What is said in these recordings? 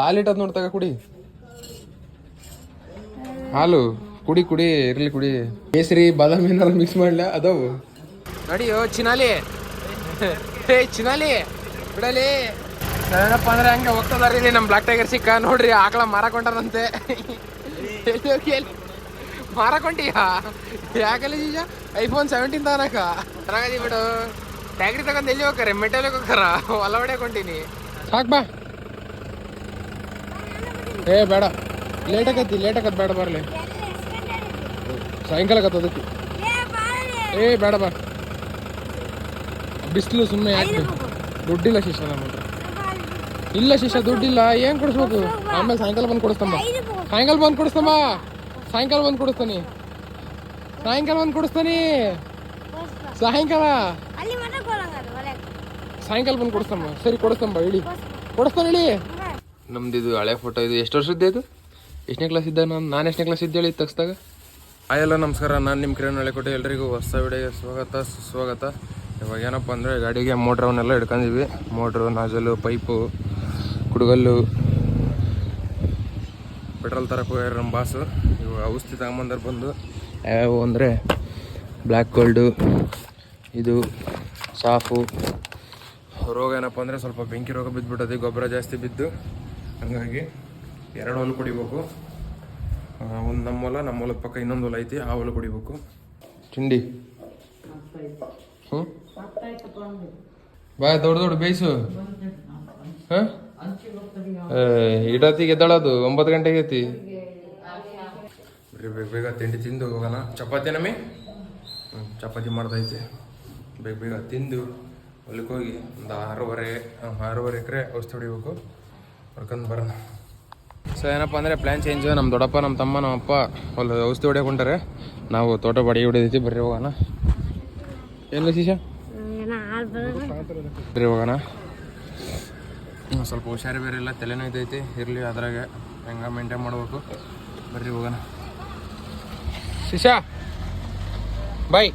ಹಾಲಿಟ್ಟದ್ ನೋಡ್ತಾಗ ಕುಡಿ. ಹಾಲು. ಕುಡಿ ಕುಡಿ, ಇರ್ಲಿ, ಕುಡಿ. ಕೇಸರಿ, ಬಾದಾಮಿ ಏನಾರು ಮಿಕ್ಸ್ ಮಾಡ್ಲ? ಅದಾವು. ನಡಿಯೋ, ಚಿನಾಲಿ. ಏ ಚಿನಾಲಿ. ಬಿಡಲಿ. ಏನಪ್ಪ ಅಂದ್ರೆ ಹಂಗೆ ಹೋಗ್ತದಾರಿ ಇಲ್ಲಿ ಬ್ಲಾಕ್ ಟೈಗರ್ ಸಿಕ್ಕ. ನೋಡ್ರಿ, ಆಕಳ ಎಲ್ಲಿ ಮಾರಾಕೊಂಟಿಯಾ ಯಾಕಲ್ಲ ಜೀಜ? ಐಫೋನ್ ಸೆವೆಂಟೀನ್ ತಾನಕ ಚೆನ್ನಾಗದಿ ಬಿಡು. ಟ್ಯಾಗ್ರಿ ತಗೊಂಡ್ ಎಲ್ಲಿ ಹೋಗ್ತಾರೆ? ಮೆಟಲ್ ಹೋಗ್ರ ಹೊಲ ಕೊಂಡಿನಿ ಸಾಕ್ ಬಾ. ಏ, ಬೇಡ. ಲೇಟ್ ಆಗತ್ತಿ ಲೇಟ್ ಆಗತ್ ಬೇಡ ಬರಲಿ. ಸಾಯಂಕಾಲ ಆಗತ್ತೆ ಅದಕ್ಕೆ. ಏ, ಬೇಡ ಬಾ. ಬಿಸಿಲು ಸುಮ್ಮನೆ ಯಾಕೆ? ದುಡ್ಡಿಲ್ಲ ಶಿಷ್ಯ ನಮ್ಮ ಇಲ್ಲ ಶಿಷ್ಯ, ದುಡ್ಡಿಲ್ಲ. ಏನು ಕೊಡಿಸ್ಬೇಕು? ಆಮೇಲೆ ಸಾಯಂಕಾಲ ಬಂದು ಕೊಡಿಸ್ತಮ್ಮ. ಸಾಯಂಕಾಲ ಬಂದು ಕೊಡಿಸ್ತಮ್ಮ. ಸಾಯಂಕಾಲ ಬಂದು ಕೊಡಿಸ್ತಾನೆ. ಸಾಯಂಕಾಲ ಬಂದು ಕೊಡಿಸ್ತಾನೆ. ಸಾಯಂಕಾಲ. ಸಾಯಂಕಾಲ ಬಂದು ಕೊಡಿಸ್ತಮ್ಮ. ಸರಿ, ಕೊಡಿಸ್ತಮ್ಮ, ಇಳಿ. ಕೊಡಿಸ್ತಾನೆ, ಇಳಿ. ನಮ್ದು ಇದು ಹಳೆ ಫೋಟೋ ಇದು. ಎಷ್ಟು ವರ್ಷದ್ದು ಇದು ಎಷ್ಟನೇ ಕ್ಲಾಸ್ ಇದ್ದ ನಾನು? ನಾನು ಎಷ್ಟನೇ ಕ್ಲಾಸ್ ಇದ್ದೇಳಿ ತಗ್ಸ್ದಾಗ? ಆಯಲ್ಲ ನಮಸ್ಕಾರ. ನಾನು ನಿಮ್ಮ ಕಿರಣ್ ಹಳೆಕೋಟೆ. ಎಲ್ರಿಗೂ ಹೊಸ ವಿಡಿಯೋಗೆ ಸ್ವಾಗತ, ಸುಸ್ವಾಗತ. ಇವಾಗ ಏನಪ್ಪ ಅಂದರೆ ಗಾಡಿಗೆ ಮೋಟ್ರ್ ಅವನ್ನೆಲ್ಲ ಹಿಡ್ಕೊಂಡಿದ್ವಿ. ಮೋಟ್ರು ನಾಜಲು ಪೈಪು ಕುಡುಗಲ್ಲು ಪೆಟ್ರೋಲ್ ತರಕ್ಕೆ ಹೋಗ್ಯಾರ ನಮ್ಮ ಬಾಸು ಇವಾಗ ಔಷಧಿ ತಗೊಂಬಂದ್ರೆ ಬಂದು. ಯಾವ್ಯಾವು ಅಂದರೆ ಬ್ಲ್ಯಾಕ್ ಗೋಲ್ಡು ಇದು ಸಾಫು ರೋಗ ಏನಪ್ಪ ಅಂದರೆ ಸ್ವಲ್ಪ ಬೆಂಕಿ ರೋಗ ಬಿದ್ದುಬಿಟ್ಟದೆ ಗೊಬ್ಬರ ಜಾಸ್ತಿ ಬಿದ್ದು. ಹಂಗಾಗಿ ಎರಡು ಹೊಲ ಕುಡಿಬೇಕು ಒಂದು ನಮ್ಮ ಹೊಲ ನಮ್ಮ ಹೊಲದ ಪಕ್ಕ ಇನ್ನೊಂದು ಹೊಲ ಐತಿ ಆ ಹೊಲ ಕುಡಿಬೇಕು. ತಿಂಡಿ? ಹ್ಞೂ ಬಾಯ್ ದೊಡ್ಡ ದೊಡ್ಡ ಬೇಯಿಸು. ಹಾಂ? ಇಡತ್ತಿಗೆ ಎದ್ದಾಳದು ಒಂಬತ್ತು ಗಂಟೆಗೆ ಐತಿ. ಬರೀ ಬೇಗ ಬೇಗ ತಿಂಡಿ ತಿಂದು ಹೋಗೋಣ. ಚಪಾತಿ ನಮಗೆ ಹ್ಞೂ ಚಪಾತಿ ಮಾಡ್ದೈತಿ. ಬೇಗ ಬೇಗ ತಿಂದು ಹೊಲಕ್ಕೆ ಹೋಗಿ ಒಂದು ಆರೂವರೆ ಆರೂವರೆ ಎಕರೆ ಔಷಧಿ ಹೊಡಿಬೇಕು. ಹೊಡ್ಕೊಂಡು ಬರೋಣ. ಸೊ ಏನಪ್ಪ ಅಂದರೆ ಪ್ಲ್ಯಾನ್ ಚೇಂಜ್ ನಮ್ಮ ದೊಡ್ಡಪ್ಪ ನಮ್ಮ ತಮ್ಮ ನಮ್ಮ ಅಪ್ಪ ಹೊಲ ಔಷಧಿ ಹೊಡ್ಯಕ್ಕೆ ಹೊಂಟಾರೆ ನಾವು ತೋಟ ಬಡಿ ಹೊಡಿದೈತಿ ಬರ್ರಿ ಹೋಗೋಣ. ಏನು ಬರೋದು ಬರ್ರಿ ಹೋಗೋಣ. ಸ್ವಲ್ಪ ಹುಷಾರಿ ಬೇರೆ ಇಲ್ಲ ತಲೆನೂ ಇದೈತಿ ಇರಲಿ ಅದ್ರಾಗೆ. ಹೆಂಗೆ ಮೇಂಟೈನ್ ಮಾಡಬೇಕು ಬರ್ರಿ ಹೋಗೋಣ. ಶಿಶಾ ಬಾಯ್.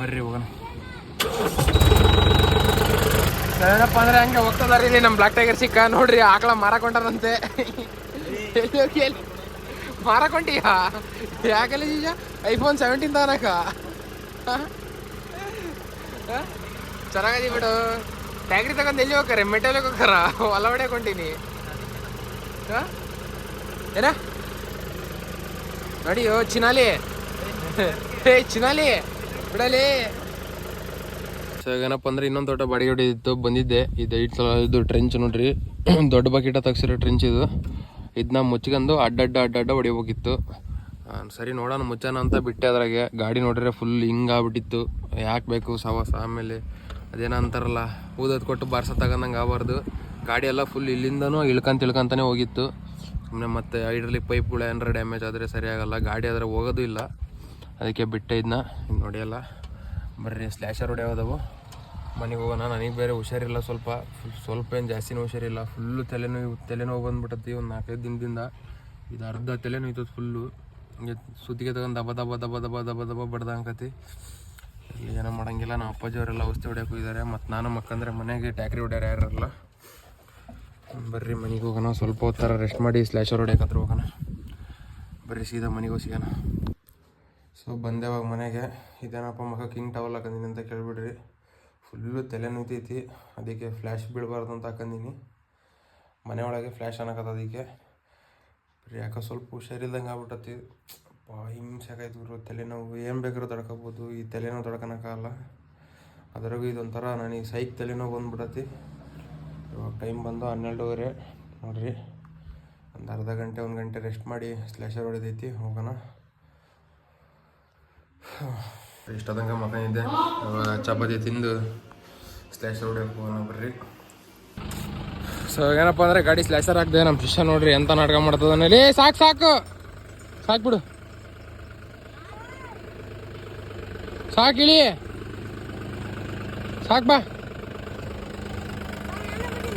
ಬರ್ರಿ ಹೋಗೋಣ. ಏನಪ್ಪ ಅಂದ್ರೆ ಹಂಗೆ ಹೋಗ್ತದಾರಿ ಇಲ್ಲಿ ನಮ್ಮ ಬ್ಲಾಕ್ ಟೈಗರ್ ಸಿಕ್ಕ, ನೋಡ್ರಿ, ಆಕಳ ಮಾರಾಕೊಂಡದಂತೆ ಎಲ್ಲಿ ಹೋಗಿ ಎಲ್ಲಿ ಮಾರಾಕೊಂಟಿಯಾ ಯಾಕಲ್ಲ ಜೀಜ ಐಫೋನ್ ಸೆವೆಂಟೀನ್ ತನಕ ಚೆನ್ನಾಗದಿ ಬಿಡು. ಟ್ಯಾಗ್ರಿ ತಗೊಂಡ್ ಎಲ್ಲಿ ಹೋಗ್ತಾರೆ ಮೆಟಲ್ ಹೋಗ್ತಾರ ಹೊಲ ಹೊಡ್ಯಾಕೊಂತೀನಿ ಏನ? ನಡಿಯೋ, ಚಿನಾಲಿ? ಹೇ ಚಿನಾಲಿ? ಬಿಡಲಿ. ಸೊ ಏನಪ್ಪ ಅಂದ್ರೆ ಇನ್ನೊಂದು ದೊಡ್ಡ ಬಾಡಿ ಹೊಡಿದಿತ್ತು ಬಂದಿದ್ದೆ. ಇದು ಐಟ್ ಸಲ ಇದು ಟ್ರೆಂಚ್ ನೋಡ್ರಿ. ದೊಡ್ಡ ಬಕೆಟ ತಗ್ಸಿರೋ ಟ್ರೆಂಚ್ ಇದು. ಇದನ್ನ ಮುಚ್ಕೊಂಡು ಅಡ್ಡಡ್ಡ ಅಡ್ಡಡ್ಡ ಹೊಡಿಬೇಕಿತ್ತು. ಸರಿ ನೋಡೋಣ, ಮುಚ್ಚೋಣ ಅಂತ ಬಿಟ್ಟೆ ಅದ್ರಾಗೆ. ಗಾಡಿ ನೋಡಿದ್ರೆ ಫುಲ್ ಹಿಂಗಾಗ್ಬಿಟ್ಟಿತ್ತು ಯಾಕೆ ಬೇಕು ಸವಾಸ? ಆಮೇಲೆ ಅದೇನೋ ಅಂತಾರಲ್ಲ ಕೊಟ್ಟು ಬಾರ್ಸ ತಗೊಂಡಂಗೆ ಆಗಬಾರ್ದು. ಗಾಡಿ ಎಲ್ಲ ಫುಲ್ ಇಲ್ಲಿಂದನೂ ಇಳ್ಕೊಂತ ಇಳ್ಕೊಂತಾನೆ ಹೋಗಿತ್ತು. ಸುಮ್ಮನೆ ಮತ್ತೆ ಹೈಡ್ರಲಿಕ್ ಪೈಪ್ಗಳು ಏನಾರ ಡ್ಯಾಮೇಜ್ ಆದರೆ ಸರಿಯಾಗಲ್ಲ ಗಾಡಿ ಆದರೆ ಹೋಗೋದು ಇಲ್ಲ. ಅದಕ್ಕೆ ಬಿಟ್ಟೆ ಇದನ್ನ ನೋಡಿ ಅಲ್ಲ ಬರ್ರಿ ಸ್ಲ್ಯಾಶರ್ ಹೊಡೆಯೋದವು ಮನೆಗೆ ಹೋಗೋಣ, ನನಗೆ ಬೇರೆ ಹುಷಾರಿಲ್ಲ ಸ್ವಲ್ಪ. ಫುಲ್ ಸ್ವಲ್ಪ ಏನು ಜಾಸ್ತಿನೂ ಹುಷಾರಿಲ್ಲ. ಫುಲ್ಲು ತಲೆನೋವು ತಲೆನೋವು ಬಂದ್ಬಿಟ್ಟತಿ ಒಂದು ನಾಲ್ಕೈದು ದಿನದಿಂದ. ಇದು ಅರ್ಧ ತಲೆನೋಯ್ತದ ಫುಲ್ಲು. ಹಿಂಗೆ ಸುತ್ತಿಗೆ ತಗೊಂಡು ದಬ ದಬ ದಬ ದಬ ದಬ ದಬ ಬಡ್ದಂಕತಿ ಇಲ್ಲಿ ಏನೋ ಮಾಡೋಂಗಿಲ್ಲ. ನಮ್ಮ ಅಪ್ಪಾಜಿ ಅವರೆಲ್ಲ ಔಷಧಿ ಹೊಡ್ಯಕ್ಕೆ ಹೋಗಿದ್ದಾರೆ. ಮತ್ತು ನಾನು ಮಕ್ಕಂದ್ರೆ ಮನೆಗೆ ಟ್ಯಾಕ್ರಿ ಹೊಡ್ಯಾರ ಯಾರಲ್ಲ. ಬರ್ರಿ ಮನೆಗೆ ಹೋಗೋಣ. ಸ್ವಲ್ಪ ಹೊತ್ತರ ರೆಸ್ಟ್ ಮಾಡಿ ಸ್ಲ್ಯಾಶರ್ ಹೊಡ್ಯಕ್ಕೆ ಹತ್ರ ಹೋಗೋಣ. ಬರ್ರಿ ಸೀದಾ ಮನೆಗೆ ಸಿಗೋಣ. ಸೊ ಬಂದೇವಾಗ ಮನೆಗೆ. ಇದೇನಪ್ಪ ಮಗ ಕಿಂಗ್ ಟವಲ್ ಹಾಕಂದಿನಿ ಅಂತ ಕೇಳ್ಬಿಡ್ರಿ. ಫುಲ್ಲು ತಲೆ ಅದಕ್ಕೆ ಫ್ಲ್ಯಾಶ್ ಬೀಳಬಾರ್ದು ಅಂತ ಹಾಕಂದಿನಿ. ಮನೆಯೊಳಗೆ ಫ್ಲ್ಯಾಶ್ ಅನ್ನಕತ್ತ ಅದಕ್ಕೆ. ಯಾಕೋ ಸ್ವಲ್ಪ ಹುಷಾರಿಲ್ದಂಗೆ ಆಗ್ಬಿಟ್ಟತಿ. ಹಿಂಸೆ ಆಕಾಯ್ತು ಗುರು. ತಲೆನೋವು ಏನು ಬೇಕಾದ್ರೂ ತಡ್ಕೋಬೋದು. ಈ ತಲೆನೋವು ತಡ್ಕೊಳಕ್ಕಾಗಲ್ಲ ಅದ್ರಾಗೂ ಇದೊಂಥರ ನನಗೆ ಸೈಕ್ ತಲೆನೋವು ಬಂದ್ಬಿಟ್ಟತಿ ಇವಾಗ ಟೈಮ್ ಬಂದು ಹನ್ನೆರಡುವರೆ. ನೋಡಿರಿ. ಒಂದು ಅರ್ಧ ಗಂಟೆ, ಒಂದು ಗಂಟೆ ರೆಸ್ಟ್ ಮಾಡಿ ಸ್ಲ್ಯಾಶರ್ ಹೊಡೆದೈತಿ ಹೋಗೋಣ. ಇಷ್ಟದಂಗ ಮಕ್ಕಳಿದ್ದೆ ಇವಾಗ ಚಪಾತಿ ತಿಂದು ಸ್ಲ್ಯಾಶರ್ ಹೊಡ್ಯಕ್ಕೆ ಸೊ ಏನಪ್ಪ ಅಂದ್ರೆ ಗಾಡಿ ಸ್ಲ್ಯಾಶರ್ ಹಾಕ್ದೆ ನಮ್ಮ ಶಿಷ್ಯ ನೋಡ್ರಿ ಎಂತ ನಾಟಕ ಮಾಡ್ತದ ಏ, ಸಾಕು ಸಾಕು. ಸಾಕು ಬಿಡು. ಸಾಕು, ಇಳಿ. ಸಾಕು, ಬಾ.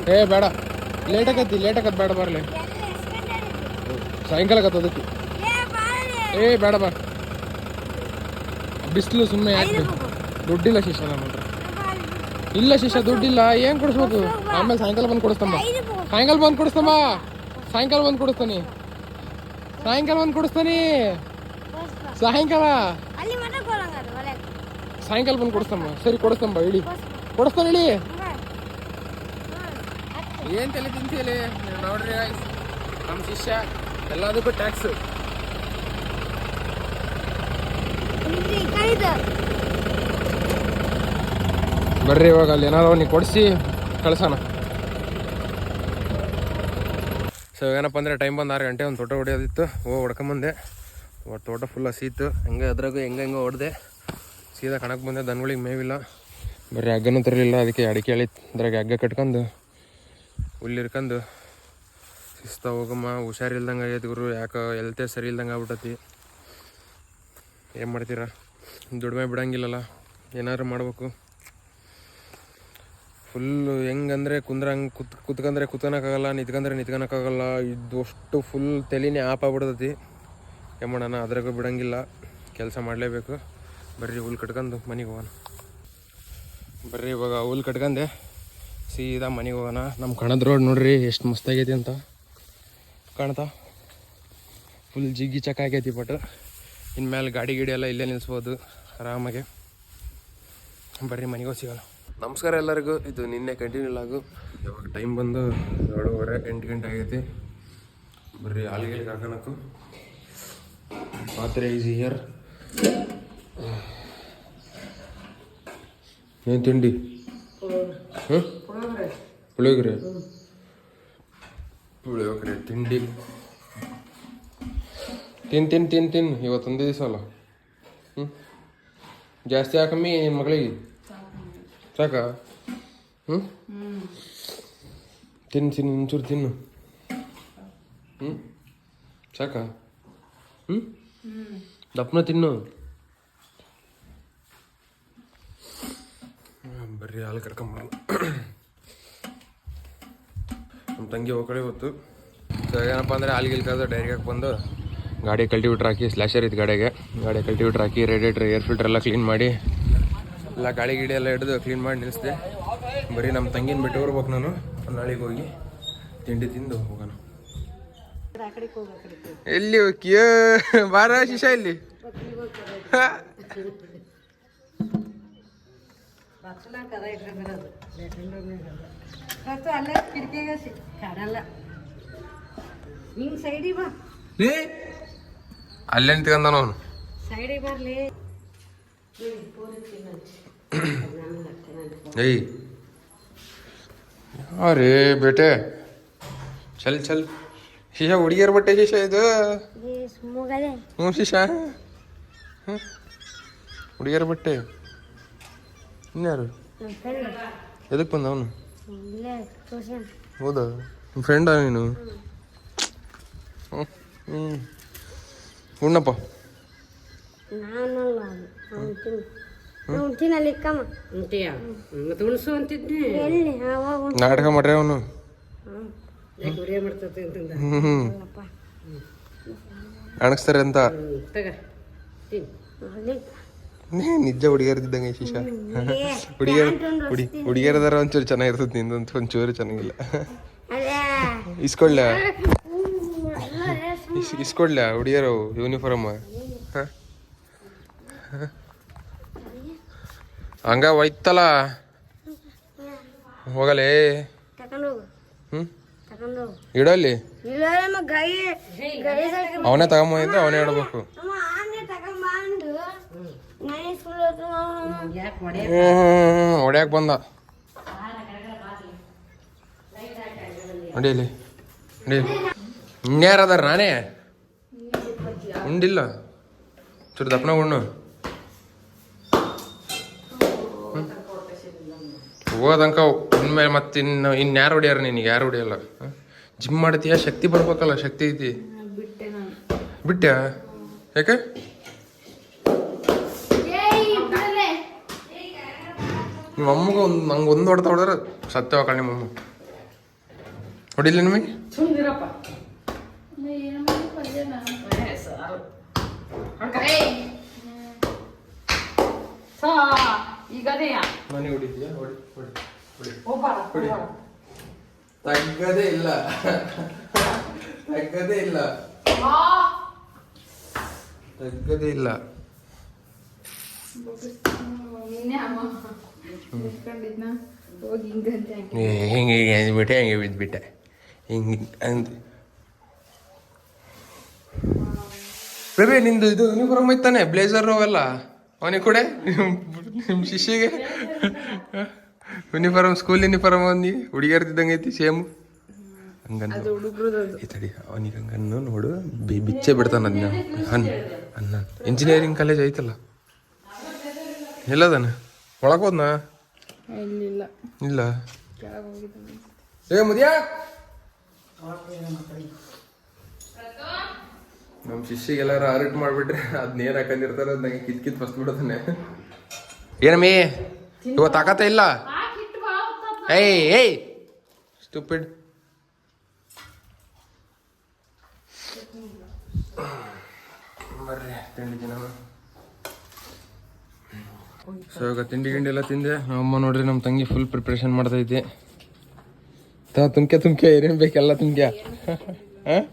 ಏ, ಬೇಡ. ಲೇಟ್ ಆಗತ್ತಿ ಲೇಟ್ ಆಗತ್ತೆ ಬೇಡ ಬರಲಿ. ಸಾಯಂಕಾಲ ಆಗತ್ತ ಅದಕ್ಕೆ. ಏ, ಬೇಡ, ಬಾ. ಬಿಸಿಲು ಸುಮ್ಮನೆ ಯಾಕೆ? ದುಡ್ಡಿಲ್ಲ ಶಿಷ್ಯ ನಮ್ಮ ಹತ್ರ. ಇಲ್ಲ ಶಿಷ್ಯ ದುಡ್ಡಿಲ್ಲ. ಏನ್ ಕೊಡಿಸ್ಬೇಕು? ಆಮೇಲೆ ಸಾಯಂಕಾಲ ಬಂದು ಕೊಡಿಸ್ತಮ್ಮ. ಸಾಯಂಕಾಲ ಬಂದು ಕೊಡಿಸ್ತಮ್ಮ. ಸಾಯಂಕಾಲ ಬಂದು ಕೊಡಿಸ್ತಾನೆ. ಸಾಯಂಕಾಲ ಬಂದು ಕೊಡಿಸ್ತಾನೆ. ಸಾಯಂಕಾಲ. ಸಾಯಂಕಾಲ ಬಂದು ಕೊಡಿಸ್ತಮ್ಮ. ಸರಿ ಕೊಡಿಸ್ತಮ್ಮ ಇಳಿ. ಕೊಡಿಸ್ತಾನೆ ಇಳಿ. ಏನ್ ತಲೆ ತಿಂತೀಲಿ ನೋಡ್ರಿ. ನಮ್ಮ ಶಿಷ್ಯ ಎಲ್ಲದಕ್ಕೂ ಟ್ಯಾಕ್ಸ್ ಇಲ್ಲಿ ಕೈದು ಬರ್ರಿ ಇವಾಗ ಅಲ್ಲಿ ಏನಾದ್ರು ನೀವು ಕೊಡಿಸಿ, ಕಳ್ಸೋಣ. ಸೊ ಏನಪ್ಪ ಅಂದರೆ ಟೈಮ್ ಬಂದು ಆರು ಗಂಟೆ, ಒಂದು ತೋಟ ಹೊಡೆಯೋದಿತ್ತು. ಹೋಗಿ ಹೊಡ್ಕೊಂಬಂದೆ. ತೋಟ ಫುಲ್ ಹಸಿತ್ತು ಹಂಗೆ ಅದ್ರಾಗ ಹೆಂಗೆ ಹೆಂಗೆ ಹೊಡೆದೆ. ಸೀದಾ ಕಣಕ್ಕೆ ಬಂದೆ, ದನಗಳಿಗೆ ಮೇವಿಲ್ಲ. ಬರೀ ಹಗ್ಗನೂ ತರಲಿಲ್ಲ, ಅದಕ್ಕೆ ಅಡಿಕೆ ಹೇಳಿ ಅದ್ರಾಗ ಹಗ್ಗ ಕಟ್ಕೊಂಡು ಹುಲ್ಲಿರ್ಕೊಂಡು ಶಿಸ್ತ ಹೋಗಮ್ಮ. ಹುಷಾರಿಲ್ದಂಗೆ ಆಗೈತಿ ಗುರು. ಯಾಕೆ ಎಲ್ತೆ ಸರಿ ಇಲ್ದಂಗೆ ಆಗ್ಬಿಟ್ಟತಿ ಏನು ಮಾಡ್ತೀರಾ? ದುಡಿಮೆ ಬಿಡೋಂಗಿಲ್ಲಲ್ಲ. ಏನಾದ್ರು ಮಾಡಬೇಕು. ಫುಲ್ಲು ಹೆಂಗಂದ್ರೆ ಕುಂದ್ರಂಗೆ ಕುತ್, ಕುತ್ಕಂದ್ರೆ ಕುತ್ಕೊಳಕ್ಕಾಗಲ್ಲ ನಿತ್ಕಂದ್ರೆ ನಿತ್ಕೊಳಕ್ಕಾಗಲ್ಲ ಇದು ಅಷ್ಟು ಫುಲ್ ತಲೆನೇ ಆಪ್ ಏನು ಮಾಡೋಣ, ಅದ್ರಾಗೂ ಬಿಡಂಗಿಲ್ಲ. ಕೆಲಸ ಮಾಡಲೇಬೇಕು. ಬರ್ರಿ, ಹುಲ್ ಕಟ್ಕೊಂಡು ಮನೆಗೆ ಹೋಗೋಣ. ಬರ್ರಿ, ಇವಾಗ ಹುಲ್ ಕಟ್ಕಂದೆ ಸೀದಾ ಮನೆಗೆ ಹೋಗೋಣ. ನಮ್ಮ ಕಣದ ರೋಡ್ ನೋಡ್ರಿ, ಎಷ್ಟು ಮಸ್ತಾಗೈತಿ ಅಂತ. ಕಾಣ್ತಾ? ಫುಲ್ ಜಿಗ್ಗಿ ಚಕ ಆಗೈತಿ ಬಟ್ ಇನ್ಮೇಲೆ ಗಾಡಿ ಗಿಡಿ ಎಲ್ಲ ಇಲ್ಲೇ ನಿಲ್ಲಿಸ್ಬೋದು ಆರಾಮಾಗೆ. ಬರ್ರಿ, ಮನೆಗೆ ಸಿಗೋಣ. ನಮಸ್ಕಾರ ಎಲ್ಲರಿಗೂ. ಇದು ನಿನ್ನೆ ಕಂಟಿನ್ಯೂ ಆಗು ಇವಾಗ ಟೈಮ್ ಬಂದು ಏಳುವರೆ ಎಂಟು ಗಂಟೆ ಆಗೈತಿ. ಬರ್ರಿ ಹಾಲಿಗೆ ಹಾಕೋಣಕ್ಕು ಪಾತ್ರೆ ಈಸ್ ಹಿಯರ್. ಏನು ತಿಂಡಿ? ಹ್ಞೂ ಪುಳಿಯೋಗರೆ. ಪುಳಿಯೋಗರೆ. ತಿಂಡಿ. ತಿನ್ ತಿನ್ ತಿನ್ ತಿನ್. ಇವತ್ತೊಂದು ದಿವಸ ಅಲ್ಲ. ಹ್ಞೂ ಜಾಸ್ತಿ ಹಾಕಮ್ಮಿ ನಿಮ್ಮ ಮಗಳಿಗೆ. ಸಾಕ? ಹ್ಞೂ ತಿನ್ನು ತಿನ್ನು ಒಂಚೂರು ತಿನ್ನು. ಹ್ಞೂ ಸಾಕ? ಹ್ಞೂ ದಪ್ಪನ ತಿನ್ನು. ಬರ್ರಿ, ಹಾಲು ಕರ್ಕೊಂಬರು ನಮ್ಮ ತಂಗಿ ಹೋಗ್ಕಡೆ ಸೊ ಏನಪ್ಪ ಅಂದರೆ ಹಾಲಿಗೆ ಕರೆದು ಡೈರಿಗೆ ಬಂದು ಗಾಡಿ ಕಲ್ಟಿವೇಟ್ರ್ ಹಾಕಿ ಸ್ಲ್ಯಾಶರ್ ಇತ್ತು ಗಾಡಿಗೆ. ಗಾಡಿ ಕಲ್ಟಿವೇಟ್ರ್ ಹಾಕಿ ರೇಡಿಯೇಟ್ರ್ ಏರ್ ಫಿಲ್ಟರ್ ಎಲ್ಲ ಕ್ಲೀನ್ ಮಾಡಿ ಎಲ್ಲ ಗಾಳಿ ಗಿಡಿ ಎಲ್ಲ ಹಿಡಿದು ಕ್ಲೀನ್ ಮಾಡಿ ನಿಲ್ಲಿಸಿದೆ ಬರೀ ನಮ್ಮ ತಂಗಿನ ಬಿಟ್ಟು ಹೋಗ್ಬೇಕು ನಾನು. ನಾಳೆಗೆ ಹೋಗಿ ತಿಂಡಿ ತಿಂದು ಹೋಗೋಣ. ಎಲ್ಲಿ ಬಾರ ಶಿಶ ಇಲ್ಲಿ. ಅಲ್ಲೇ ಕಿಟಕಿಗೆ ಸಿಕ್ಕಲ್ಲ ಹಿಂಗೆ ಸೈಡಿಗೆ ಬಾ. ಅಲ್ಲೇ ನಿಂತ್ಕೊಂಡಾನ ಅವನು? ಏಯ್. ರೀ ಬೇಟೆ. ಚಲ್ ಚಲ್. ಶಿಶಾ ಹುಡುಗಿಯರ್ ಬಟ್ಟೆ ಶಿಶಾ ಇದು. ಹ್ಞೂ ಶಿಶಾ ಹುಡುಗಿಯರ ಬಟ್ಟೆ. ಇನ್ಯಾರು ಎದಕ್ಕೆ ಬಂದ ಅವನು? ಹೌದಾ? ನಿಮ್ಮ ಫ್ರೆಂಡಾ ನೀನು? ಹ್ಞೂ ಉಣ್ಣಪ್ಪ. ನಾಟಕ ಮಾಡ್ರಿ ಅವನು. ಅಣಗಿಸ್ತಾರೆ ಅಂತ. ನಿಜ ಹುಡುಗಿಯರ್ದಿದ್ದಂಗೆ ಶಿಶಾ. ಹುಡುಗಿಯರ್ ಹುಡಿ ಹುಡುಗಿಯರದಾರ ಒಂಚೂರು ಚೆನ್ನಾಗಿರ್ತದೆ ನಿಂದಂತ ಒಂಚೂರು ಚೆನ್ನಾಗಿಲ್ಲ. ಅದೇ. ಇಸ್ಕೊಳ್ಳ. ಇಸ್ ಇಸ್ಕೊಡ್ಲ ಹುಡುಗಿಯರು ಯೂನಿಫಾರ್ಮ್ ಹಾಂ? ಹಂಗ ಒಯ್ತಲ್ಲ. ಹೋಗಲೇ. ಹ್ಞೂ ಇಡಲ್ಲಿ? ಅವನೇ ತಗೊಂಬಂದ್ರೆ ಅವನೇ ಇಡಬೇಕು. ಹೊಡ್ಯಾಕ್ ಬಂದ. ನೋಡಿ ನೋಡಿ. ಹೊಡ್ಯಾಕ ನಡೀಲಿ ನಡೀಲಿ ಇನ್ಯಾರದಾರ? ನಾನೇ? ಉಂಡಿಲ್ಲ. ಚೂರು ದಪ್ಪನ ಉಣ್ಣು. ಹೋದಂಕ ಇನ್ಮೇಲೆ ಮತ್ತೆ ಇನ್ನು ಇನ್ನು ಯಾರು ಹೊಡಿಯಾರ ನಿನಗೆ ಯಾರು ಹೊಡಿಯಲ್ಲ? ಜಿಮ್ ಮಾಡ್ತೀಯಾ? ಶಕ್ತಿ ಬರ್ಬೇಕಲ್ಲ, ಶಕ್ತಿ ಐತಿ. ಬಿಟ್ಟ್ಯಾ ಯಾಕೆ? ನಿಮ್ಮ ಅಮ್ಮಗೆ ಒಂದು ನಂಗೆ ಒಂದು ಹೊಡೆತ ಹೊಡೆದ್ರೆ ಸತ್ಯ ನಿಮ್ಮಮ್ಮ ಹೊಡಿಲ್ಲ ನಿಮಗೆ? ಮನೆ ಹೊಡಿತೀಯಾ? ಹೊಡಿ ಹೊಡಿ ಹೊಡಿ. ಹೋಗ್ಬಾರ ಹೊಡಿ. ತಗ್ಗದೇ ಇಲ್ಲ. ತಗ್ಗದೇ ಇಲ್ಲ. ತಗ್ಗದೇ ಇಲ್ಲ. ಹೋಗಿ ಹಿಂಗೆ ಬಿಟ್ಟೆ ಹಿಂಗೆ ಬಿದ್ದುಬಿಟ್ಟೆ ಹಿಂಗೆ ಅಂದ್ ಬೇಬಿ ನಿಂದು ಇದು ಯೂನಿಫಾರ್ಮ್ ಐತಾನೆ ಬ್ಲೇಸರ್ ಅವೆಲ್ಲ? ಅವನಿಗೆ ಕೊಡೆ? ನಿಮ್ಮ ಶಿಷ್ಯಗೆ? ಯೂನಿಫಾರ್ಮ್ ಸ್ಕೂಲ್ ಯೂನಿಫಾರ್ಮ್ ಅಂದಿ ಹುಡುಗಿಯರ್ದಿದ್ದಂಗೆ ಐತಿ ಸೇಮ್ ಹಂಗನ್ನು ತಡಿ ಅವನಿಗೆ ಹಂಗನ್ನು ನೋಡು. ಬಿ ಬಿಚ್ಚೆ ಬಿಡ್ತಾನ ಅದನ್ನ ಅನ್ನ ಅನ್ನ. ಇಂಜಿನಿಯರಿಂಗ್ ಕಾಲೇಜ್ ಐತಲ್ಲ. ಎಲ್ಲದಾನ? ಒಳಗೆ ಹೋದ್ನಾ? ಇಲ್ಲ. ಏ ಮುದಿಯಾ? ನಮ್ಮ ಶಿಷ್ಯಗೆಲ್ಲಾರು ಅರಟ್ ಮಾಡ್ಬಿಟ್ರೆ ಏನ್ ಹಾಕೊಂಡಿರ್ತಾರ ಅದ್ ನಂಗೆ ಕಿತ್ ಕಿತ್ ಫಸ್ಟ್ ಬಿಡೋದನ್ನೇ ಏನಮ್ಮಿ ಇವತ್ತು ತಾಕತ್ತ ಇಲ್ಲ? ಏಯ್ ಏಯ್! ಸ್ಟೂಪಿಡ್ ಬರ್ರಿ ತಿಂಡಿ ದಿನ ಸೊ ಇವಾಗ ತಿಂಡಿ ಗಿಂಡಿ ಎಲ್ಲ ತಿಂದೆ. ನಮ್ಮಮ್ಮ ನೋಡ್ರಿ ನಮ್ಮ ತಂಗಿ ಫುಲ್ ಪ್ರಿಪ್ರೇಷನ್ ಮಾಡ್ತೈತಿ ತಾ ತುಮ್ಕೆ ತುಮ್ಕೆ ಏನೇನು ಬೇಕೆಲ್ಲ ತುಮ್ಕೆ. ಹಾಂ?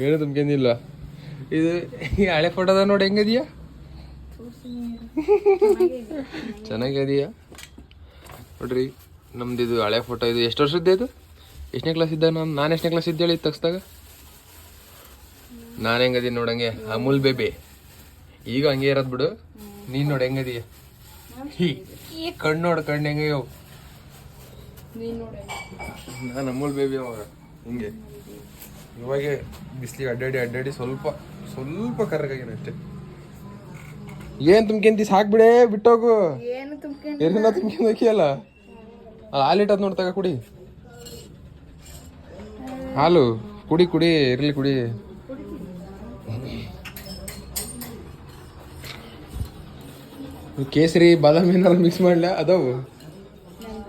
ಏನು ತುಮ್ಕೆಂದಿಲ್ಲ. ಇದು ಈ ಹಳೆ ಫೋಟೋದ ನೋಡಿ ಹೆಂಗಿದೆಯಾ? ಚೆನ್ನಾಗಿದೆಯಾ? ನೋಡ್ರಿ ನಮ್ದು ಇದು ಹಳೆ ಫೋಟೋ ಇದು. ಎಷ್ಟು ವರ್ಷದ್ದು ಇದು? ಎಷ್ಟನೇ ಕ್ಲಾಸ್ ಇದ್ದ ನಾನು? ನಾನು ಎಷ್ಟನೇ ಕ್ಲಾಸ್ ಇದ್ದೆ ಹೇಳಿ ತಗ್ಸ್ದಾಗ? ನಾನು ಹೆಂಗದೀನಿ ನೋಡಂಗೆ ಅಮೂಲ್ ಬೇಬಿ. ಈಗ ಹಂಗೆ ಇರೋದು ಬಿಡು. ನೀನು ನೋಡಿ ಹೆಂಗದೀಯ ಕಣ್ಣು ನೋಡು ಕಣ್ಣು ಹೆಂಗೆ ಅವು ನಾನು ಅಮೂಲ್ ಬೇಬಿ ಅವಾಗ, ಹಿಂಗೆ. ಇವಾಗೆ ಬಿಸಿಲಿಗೆ ಅಡ್ಡಾಡಿ ಅಡ್ಡಾಡಿ ಸ್ವಲ್ಪ ಸ್ವಲ್ಪ ಕರ್ರಗಾಗಿನ ಅಷ್ಟೇ. ಏನ್ ತುಂಬ್ಕೆಂತಿ ಸಾಕ್ಬಿಡೆ ಬಿಟ್ಟೋಗು. ಏನು ತುಂಬ್ಕೊಂಡು ಏನೇನ ಹಾಲು ಇಟ್ಟದ್ ಹಾಲಿಟ್ಟದ್ ನೋಡ್ತಾಗ ಕುಡಿ. ಹಾಲು ಕುಡಿ ಕುಡಿ ಇರ್ಲಿ ಕುಡಿ. ಕೇಸರಿ ಬಾದಾಮಿ ಏನಾದ್ರು ಮಿಕ್ಸ್ ಮಾಡ್ಲ? ಅದಾವು.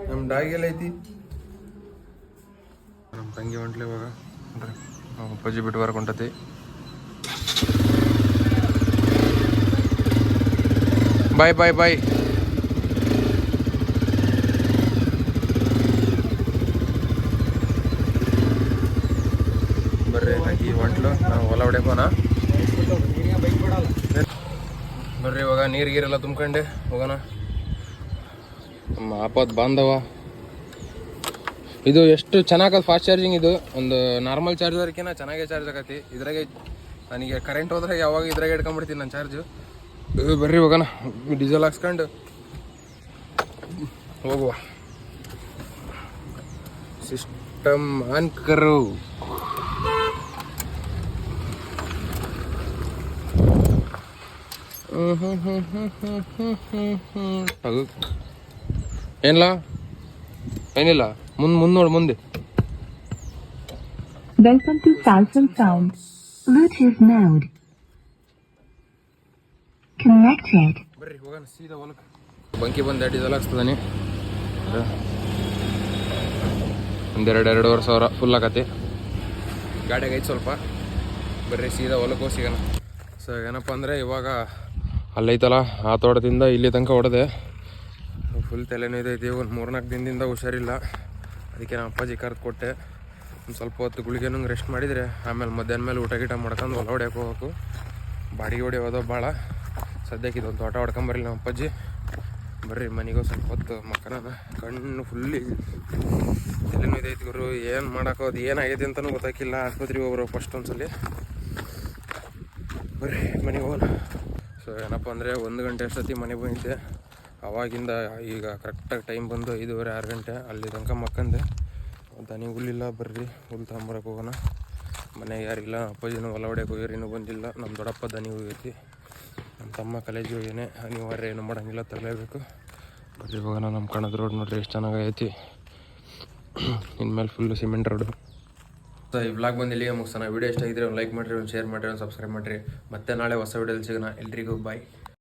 ನಮ್ಮ ಡಾಗಿಲ್ಲ ಐತಿ. ನಮ್ಮ ತಂಗಿ ಹೊಂಟ್ಲಿ ಇವಾಗ. ನೋಡ್ರಿ ಅಪ್ಪಾಜಿ ಬಿಟ್ಟು ಬರಕ್ ಬಾಯ್ ಬಾಯ್ ಬಾಯ್ ಬರ್ರಿ ಆಕಿ ಹೊಂಟ್ಲು. ನಾವು ಹೊಲ ಹೊಡ್ಯಾಕೋನ ಬರ್ರಿ, ಇವಾಗ ನೀರು ಗೀರೆಲ್ಲ ತುಂಬ್ಕೊಂಡೆ. ಹೋಗೋಣ. ನಮ್ಮ ಆಪತ್ ಬಾಂಧವ. ಇದು ಎಷ್ಟು ಚೆನ್ನಾಗದ ಫಾಸ್ಟ್ ಚಾರ್ಜಿಂಗ್ ಇದು. ಒಂದು ನಾರ್ಮಲ್ ಚಾರ್ಜರ್ಕಿನ ಚೆನ್ನಾಗೇ ಚಾರ್ಜ್ ಆಗತ್ತೆ. ಇದ್ರಾಗೆ ನನಗೆ ಕರೆಂಟ್ ಹೋದ್ರೆ ಯಾವಾಗ ಇದ್ರಾಗೆ ಇಟ್ಕೊಂಡ್ಬಿಡ್ತೀನಿ ನಾನು ಚಾರ್ಜು ಬರ್ರಿ ಹೋಗೋಣ. ಡೀಸೆಲ್ ಹಾಕ್ಸ್ಕೊಂಡು ಹೋಗುವ. ಸಿಸ್ಟಮ್ ಆನ್ ಕರು. ಅದು. ಏನಿಲ್ಲ ಏನಿಲ್ಲ? ಮುಂದೆ ಮುಂದೆ ನೋಡಿ, ಮುಂದೆ. Welcome to Samsung Sound. Is mode. Connected. ಬರ್ರಿ, ಹೋಗೋಣ, ಸೀದಾ ಹೊಲಕ್ಕೆ ಬಂಕಿ ಬಂದು ಡೀಸೆಲ್ ಹಾಕ್ಸ್ತದಾನೆ. ಒಂದೆರಡು ಎರಡೂವರೆ ಸಾವಿರ ಫುಲ್ ಆಗತ್ತೆ. ಗಾಡಿಯಾಗ ಐತೆ ಸ್ವಲ್ಪ. ಬರ್ರಿ, ಸೀದಾ ಹೊಲಕ್ಕೆ ಹೋಗಿ ಸಿಗೋಣ. ಸೊ ಏನಪ್ಪ ಅಂದರೆ ಇವಾಗ ಅಲ್ಲೈತಲ್ಲ ಆ ತೋಟದಿಂದ ಇಲ್ಲಿ ತನಕ ಹೊಡೆದೆ. ಫುಲ್ ತಲೆನೋಯ್ದೈತಿ ಒಂದು ಮೂರ್ನಾಲ್ಕು ದಿನದಿಂದ ಹುಷಾರಿಲ್ಲ. ಅದಕ್ಕೆ ನಮ್ಮ ಅಪ್ಪಾಜಿ ಕರೆದು ಕೊಟ್ಟೆ. ಒಂದು ಸ್ವಲ್ಪ ಹೊತ್ತು ಗುಳಿಗೆನೂ ರೆಸ್ಟ್ ಮಾಡಿದರೆ, ಆಮೇಲೆ ಮಧ್ಯಾಹ್ನ ಮೇಲೆ ಊಟ ಗೀಟ ಮಾಡ್ಕೊಂಡು ಹೊಲ ಹೊಡ್ಯಕ್ಕೆ ಹೋಗ್ಬೇಕು. ಬಾಡಿಗೆ ಹೊಡಿಯೋದು ಭಾಳ. ಸದ್ಯಕ್ಕೆ ಇದೊಂದು ತೋಟ ಹೊಡ್ಕೊಂಬರ್ಲಿ ನಮ್ಮ ಅಪ್ಪಾಜಿ. ಬರ್ರಿ, ಮನೆಗೂ ಸ್ವಲ್ಪ ಹೊತ್ತು ಮಕ್ಕಳದ ಕಣ್ಣು ಫುಲ್ಲಿ ತಲೆನೋಯ್ದೈತಿ ಗುರು, ಏನು ಮಾಡೋಕೋದು ಏನಾಗೈತಿ ಅಂತಲೂ ಗೊತ್ತಾಗಿಲ್ಲ ಆಸ್ಪತ್ರೆಗೆ ಹೋಗ್ರು ಫಸ್ಟ್ ಒಂದ್ಸಲಿ. ಬರ್ರಿ, ಮನೆಗೆ ಹೋಗೋಣ. ಸೊ ಏನಪ್ಪ ಅಂದರೆ ಒಂದು ಗಂಟೆ ಅಷ್ಟೊತ್ತಿ ಮನೆಗೆ ಬಂದಿದ್ದೆ. ಅವಾಗಿಂದ ಈಗ ಕರೆಕ್ಟಾಗಿ ಟೈಮ್ ಬಂದು ಐದೂವರೆ, ಆರು ಗಂಟೆ. ಅಲ್ಲಿ ತನಕ ಮಕ್ಕಂದೆ. ದನಿ ಹುಲ್ಲಿಲ್ಲ ಬರ್ರಿ. ಹುಲ್ ತಗೊಂಬರಕ್ಕೆ ಹೋಗೋಣ. ಮನೆಗೆ ಯಾರಿಲ್ಲ, ಅಪ್ಪಾಜಿನೂ ಹೊಲ ಹೋಗ್ಯಾರು ಹೋಗ್ಯಾರ, ಇನ್ನೂ ಬಂದಿಲ್ಲ. ನಮ್ಮ ದೊಡ್ಡಪ್ಪ ದನಿ ಹೋಗೈತಿ ತಮ್ಮ ಕಾಲೇಜು ಏನೇ ಅನಿವಾರ್ಯ ಏನು ಮಾಡೋಂಗಿಲ್ಲ ತರಲೇಬೇಕು ಬರ್ರಿ ಹೋಗೋಣ ನಮ್ಮ ಕಣದ ರೋಡ್ ನೋಡ್ರಿ, ಎಷ್ಟು ಚೆನ್ನಾಗೈತಿ ಇನ್ಮೇಲೆ ಫುಲ್ಲು ಸಿಮೆಂಟ್ ರೋಡು ಸೊ ಈ ಬ್ಲಾಗ್ ಬಂದು ಇಲ್ಲಿಗೆ ಮುಗಿಸೋಣ. ವಿಡಿಯೋ ಇಷ್ಟ ಆಗಿದ್ರೆ ಒಂದು ಲೈಕ್ ಮಾಡಿರಿ, ಒಂದು ಶೇರ್ ಮಾಡಿರಿ, ಒಂದು ಸಬ್ಸ್ಕ್ರೈಬ್ ಮಾಡಿರಿ. ಮತ್ತೆ ನಾಳೆ ಹೊಸ ವೀಡಿಯೋದಲ್ಲಿ ಸಿಗೋಣ. ಎಲ್ರಿಗೂ ಬಾಯ್